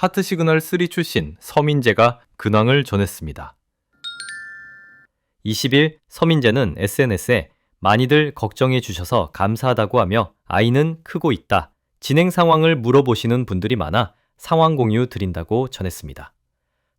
하트 시그널 3 출신 서민재가 근황을 전했습니다. 20일 서민재는 SNS에 많이들 걱정해 주셔서 감사하다고 하며 아이는 크고 있다. 진행 상황을 물어보시는 분들이 많아 상황 공유 드린다고 전했습니다.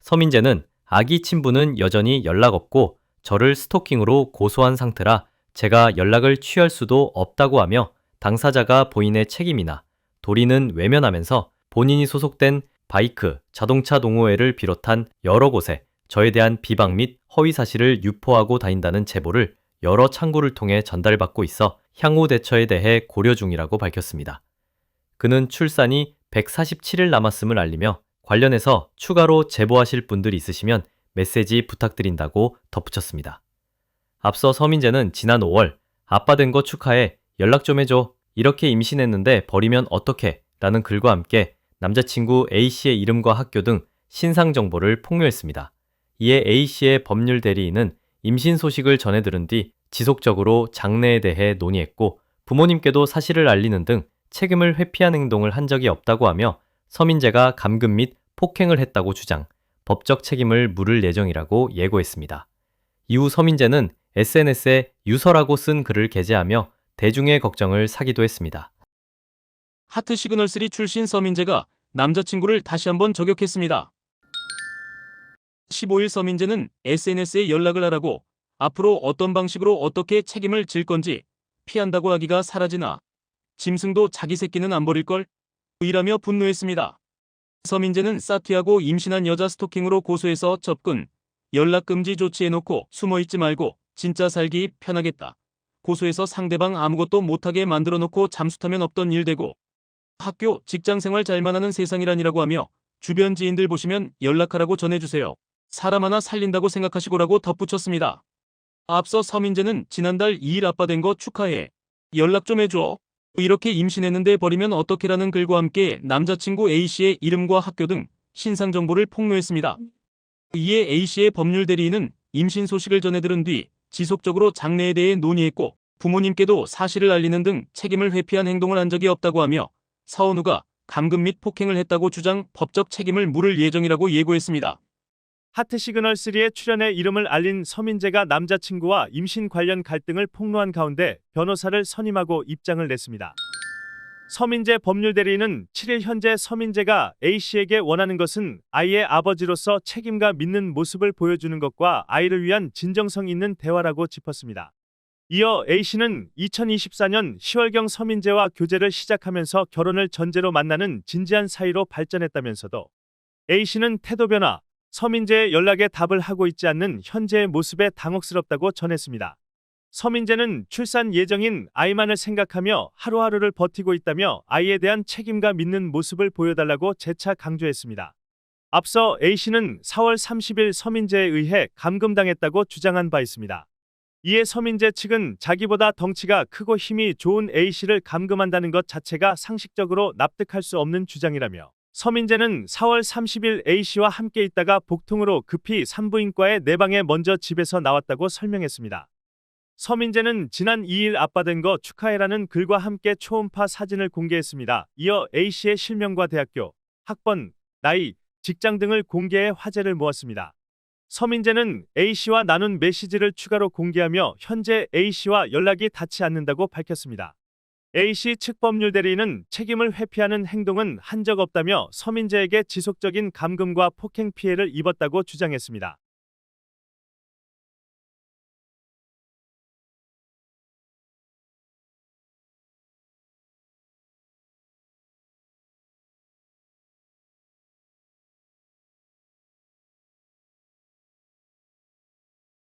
서민재는 아기 친부는 여전히 연락 없고 저를 스토킹으로 고소한 상태라 제가 연락을 취할 수도 없다고 하며 당사자가 본인의 책임이나 도리는 외면하면서 본인이 소속된 바이크, 자동차 동호회를 비롯한 여러 곳에 저에 대한 비방 및 허위 사실을 유포하고 다닌다는 제보를 여러 창구를 통해 전달받고 있어 향후 대처에 대해 고려 중이라고 밝혔습니다. 그는 출산이 147일 남았음을 알리며 관련해서 추가로 제보하실 분들 있으시면 메시지 부탁드린다고 덧붙였습니다. 앞서 서민재는 지난 5월 아빠 된 거 축하해 연락 좀 해줘 이렇게 임신했는데 버리면 어떡해 라는 글과 함께 남자친구 A씨의 이름과 학교 등 신상 정보를 폭로했습니다. 이에 A씨의 법률 대리인은 임신 소식을 전해 들은 뒤 지속적으로 장래에 대해 논의했고 부모님께도 사실을 알리는 등 책임을 회피한 행동을 한 적이 없다고 하며 서민재가 감금 및 폭행을 했다고 주장, 법적 책임을 물을 예정이라고 예고했습니다. 이후 서민재는 SNS에 유서라고 쓴 글을 게재하며 대중의 걱정을 사기도 했습니다. 하트 시그널 3 출신 서민재가 남자친구를 다시 한번 저격했습니다. 15일 서민재는 SNS에 연락을 하라고 앞으로 어떤 방식으로 어떻게 책임을 질 건지 피한다고 하기가 사라지나 짐승도 자기 새끼는 안 버릴 걸? 이라며 분노했습니다. 서민재는 사티하고 임신한 여자 스토킹으로 고소해서 접근, 연락금지 조치해놓고 숨어있지 말고 진짜 살기 편하겠다. 고소해서 상대방 아무것도 못하게 만들어놓고 잠수 타면 없던 일 되고 학교, 직장 생활 잘만 하는 세상이란이라고 하며 주변 지인들 보시면 연락하라고 전해주세요. 사람 하나 살린다고 생각하시고라고 덧붙였습니다. 앞서 서민재는 지난달 2일 아빠 된 거 축하해. 연락 좀 해줘. 이렇게 임신했는데 버리면 어떡해라는 글과 함께 남자친구 A씨의 이름과 학교 등 신상 정보를 폭로했습니다. 이에 A씨의 법률 대리인은 임신 소식을 전해 들은 뒤 지속적으로 장래에 대해 논의했고 부모님께도 사실을 알리는 등 책임을 회피한 행동을 한 적이 없다고 하며 서은우가 감금 및 폭행을 했다고 주장 법적 책임을 물을 예정이라고 예고했습니다. 하트 시그널 3의 출연에 이름을 알린 서민재가 남자친구와 임신 관련 갈등을 폭로한 가운데 변호사를 선임하고 입장을 냈습니다. 서민재 법률 대리인은 7일 현재 서민재가 A씨에게 원하는 것은 아이의 아버지로서 책임과 믿는 모습을 보여주는 것과 아이를 위한 진정성 있는 대화라고 짚었습니다. 이어 A씨는 2024년 10월경 서민재와 교제를 시작하면서 결혼을 전제로 만나는 진지한 사이로 발전했다면서도 A씨는 태도 변화, 서민재의 연락에 답을 하고 있지 않는 현재의 모습에 당혹스럽다고 전했습니다. 서민재는 출산 예정인 아이만을 생각하며 하루하루를 버티고 있다며 아이에 대한 책임과 믿는 모습을 보여달라고 재차 강조했습니다. 앞서 A씨는 4월 30일 서민재에 의해 감금당했다고 주장한 바 있습니다. 이에 서민재 측은 자기보다 덩치가 크고 힘이 좋은 A씨를 감금한다는 것 자체가 상식적으로 납득할 수 없는 주장이라며 서민재는 4월 30일 A씨와 함께 있다가 복통으로 급히 산부인과에 내 방에 먼저 집에서 나왔다고 설명했습니다. 서민재는 지난 2일 아빠 된 거 축하해라는 글과 함께 초음파 사진을 공개했습니다. 이어 A씨의 실명과 대학교, 학번, 나이, 직장 등을 공개해 화제를 모았습니다. 서민재는 A씨와 나눈 메시지를 추가로 공개하며 현재 A씨와 연락이 닿지 않는다고 밝혔습니다. A씨 측 법률 대리인은 책임을 회피하는 행동은 한 적 없다며 서민재에게 지속적인 감금과 폭행 피해를 입었다고 주장했습니다.